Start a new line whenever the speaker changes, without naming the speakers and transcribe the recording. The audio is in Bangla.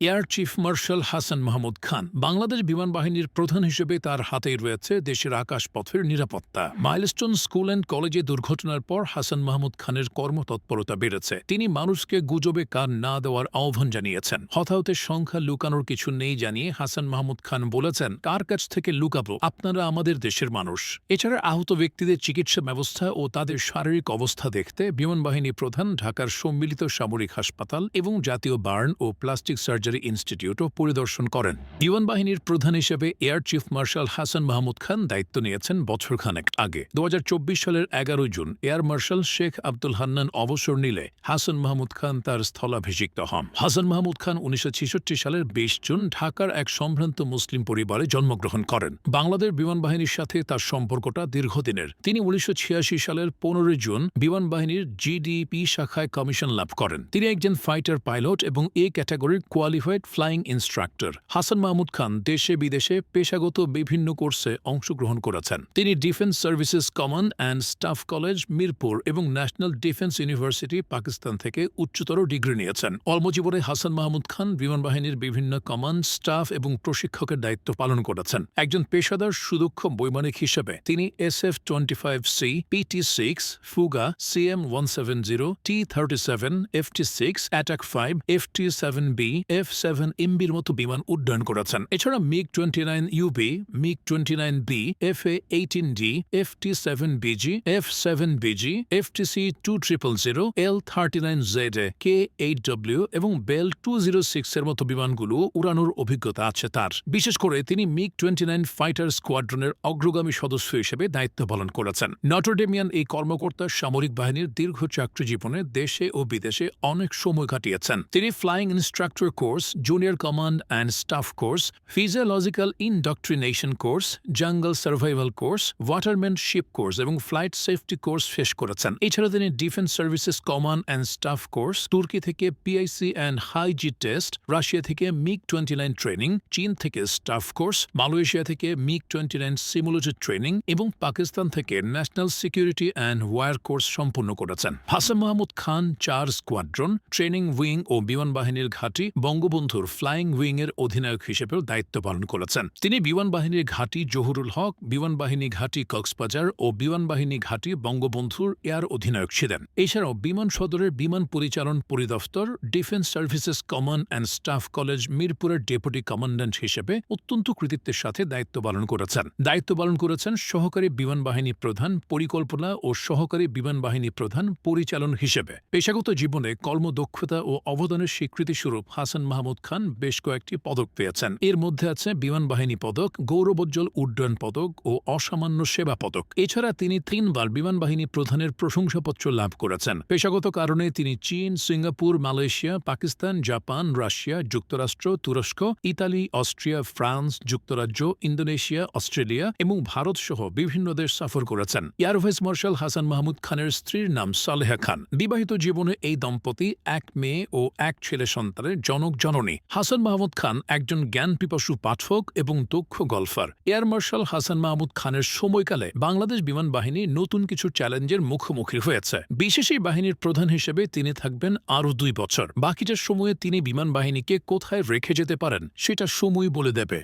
Air chief marshal Hasan Mahmud Khan Bangladesh বিমান বাহিনীর প্রধান হিসেবে তার হাতেই রয়েছে দেশের আকাশপথের নিরাপত্তা। মাইলস্টোন স্কুল অ্যান্ড কলেজে দুর্ঘটনার পর হাসান মাহমুদ খানের কর্মতৎপরতা বেড়েছে। তিনি মানুষকে গুজবে কান না দেওয়ার আহ্বান জানিয়েছেন। হতাহতের সংখ্যা লুকানোর কিছু নেই জানিয়ে হাসান মাহমুদ খান বলেছেন, কার কাছ থেকে লুকাবো? আপনারা আমাদের দেশের মানুষ। এছাড়া আহত ব্যক্তিদের চিকিৎসা ব্যবস্থা ও তাদের শারীরিক অবস্থা দেখতে বিমান বাহিনী প্রধান ঢাকার সম্মিলিত সামরিক হাসপাতাল এবং জাতীয় বার্ন ও প্লাস্টিক সার্জারি ইনস্টিটিউটও পরিদর্শন করেন। বিমান বাহিনীর প্রধান হিসেবে air chief marshal Hasan Mahmud Khan দায়িত্ব নিয়েছেন বছরখানেক আগে। দুহাজার চব্বিশ সালের এগারোই June air marshal Sheikh Abdul Hannan অবসর নিলে হাসান মাহমুদ খান তার স্থলাভিষিক্ত হন। হাসান মাহমুদ খান উনিশশো ছেষট্টি সালের বিশ জুন ঢাকার এক সম্ভ্রান্ত মুসলিম পরিবারে জন্মগ্রহণ করেন। বাংলাদেশ বিমান বাহিনীর সাথে তার সম্পর্কটা দীর্ঘদিনের। তিনি উনিশশো ছিয়াশি সালের পনেরোই জুন বিমান বাহিনীর জিডিপি শাখায় কমিশন লাভ করেন। তিনি একজন ফাইটার পাইলট এবং এ ক্যাটাগরির qualified flying instructor Hasan Mahmud Khan দেশে বিদেশে পেশাগত বিভিন্ন কোর্সে অংশগ্রহণ করেছেন। তিনি defence services command and staff college Mirpur এবং ন্যাশনাল ডিফেন্স ইউনিভার্সিটি পাকিস্তান থেকে উচ্চতর ডিগ্রি নিয়েছেন। কর্মজীবনে হাসান মাহমুদ খান বিমান বাহিনীর বিভিন্ন কমান্ড স্টাফ এবং প্রশিক্ষকের দায়িত্ব পালন করেছেন। একজন পেশাদার সুদক্ষ বৈমানিক হিসেবে তিনি S F twenty five C PT six Fouga CM one seven zero T thirty seven F T six attack five F T seven B F seven এমবির মতো বিমান উড্ডয়ন করেছেন। এছাড়া MiG twenty nine UB MiG twenty nine B F A eighteen D F T seven BG F seven BG F T C two triple zero L thirty nine Z A K eight W এবং বেল টু জিরো সিক্স এর মতো বিমানগুলো উড়ানোর অভিজ্ঞতা আছে তার। বিশেষ করে তিনি মিগ টোয়েন্টি নাইন ফাইটার স্কোয়াড্রনের অগ্রগামী সদস্য হিসেবে দায়িত্ব পালন করেছেন। নটরডেমিয়ান এই কর্মকর্তা সামরিক বাহিনীর দীর্ঘ চাকরি জীবনে দেশে ও বিদেশে অনেক সময় কাটিয়েছেন। তিনি flying instructor course junior command and staff course physiological indoctrination course jungle survival course watermanship course এবং ফ্লাইট সেফটি কোর্স শেষ করেছেন। এছাড়া তিনি defence services command and staff course তুর্কি থেকে PIC and high G test Russia থেকে মিগ টোয়েন্টি নাইন ট্রেনিং চীন থেকে স্টাফ কোর্স মালয়েশিয়া থেকে MiG twenty nine simulated training এবং পাকিস্তান থেকে national security and war course সম্পন্ন করেছেন। হাসান মাহমুদ খান, চার স্কোয়াড্রন ট্রেনিং উইং ও বিমান বাহিনীর ঘাঁটি বঙ্গবন্ধুর ফ্লাইং উইং এর অধিনায়ক হিসেবেও দায়িত্ব পালন করেছেন। তিনি বিমান বাহিনীর ঘাঁটি জহুরুল হক, বিমান বাহিনী ঘাঁটি কক্সবাজার ও বিমান বাহিনী ঘাঁটি বঙ্গবন্ধুর এয়ার অধিনায়ক ছিলেন। এছাড়াও বিমান সদরের বিমান পরিচালন পরিদপ্তর, defence services command and staff college মিরপুরের ডেপুটি কমান্ড্যান্ট হিসেবে অত্যন্ত কৃতিত্বের সাথে দায়িত্ব পালন করেছেন। দায়িত্ব পালন করেছেন সহকারী বিমান বাহিনী প্রধান পরিকল্পনা ও সহকারী বিমান বাহিনী প্রধান পরিচালন হিসেবে। পেশাগত জীবনে কর্মদক্ষতা ও অবদানের স্বীকৃতিস্বরূপ হাসান মাহমুদ খান বেশ কয়েকটি পদক পেয়েছেন। এর মধ্যে আছে বিমান বাহিনী পদক, গৌরবোজ্জ্বল উড্ডয়ন পদক ও অসামান্য সেবা পদক। এছাড়া তিনি তিনবার বিমান বাহিনী প্রধানের প্রশংসাপত্র লাভ করেছেন। পেশাগত কারণে তিনি চীন, Singapore, Malaysia, Pakistan, Japan, Russia, যুক্তরাষ্ট্র, তুরস্ক, ইতালি, অস্ট্রিয়া, ফ্রান্স, যুক্তরাজ্য, ইন্দোনেশিয়া, অস্ট্রেলিয়া এবং ভারত সহ বিভিন্ন দেশ সফর করেছেন। Air vice marshal Hasan Mahmud খানের স্ত্রীর নাম সালেহা খান। বিবাহিত জীবনে এই দম্পতি এক মেয়ে ও এক ছেলে সন্তানের জনক জননী, হাসান মাহমুদ খান একজন জ্ঞান পিপাসু পাঠক এবং দক্ষ golfer. Air marshal Hasan Mahmud খানের সময়কালে বাংলাদেশ বিমান বাহিনী নতুন কিছু চ্যালেঞ্জের মুখোমুখি হয়েছে। বিশেষ এই বাহিনীর প্রধান হিসেবে তিনি থাকবেন আরও দুই বছর। বাকিটার সময়ে তিনি বিমান বাহিনীকে কোথায় রেখে যেতে পারেন, সেটা সময় বলে দেবে।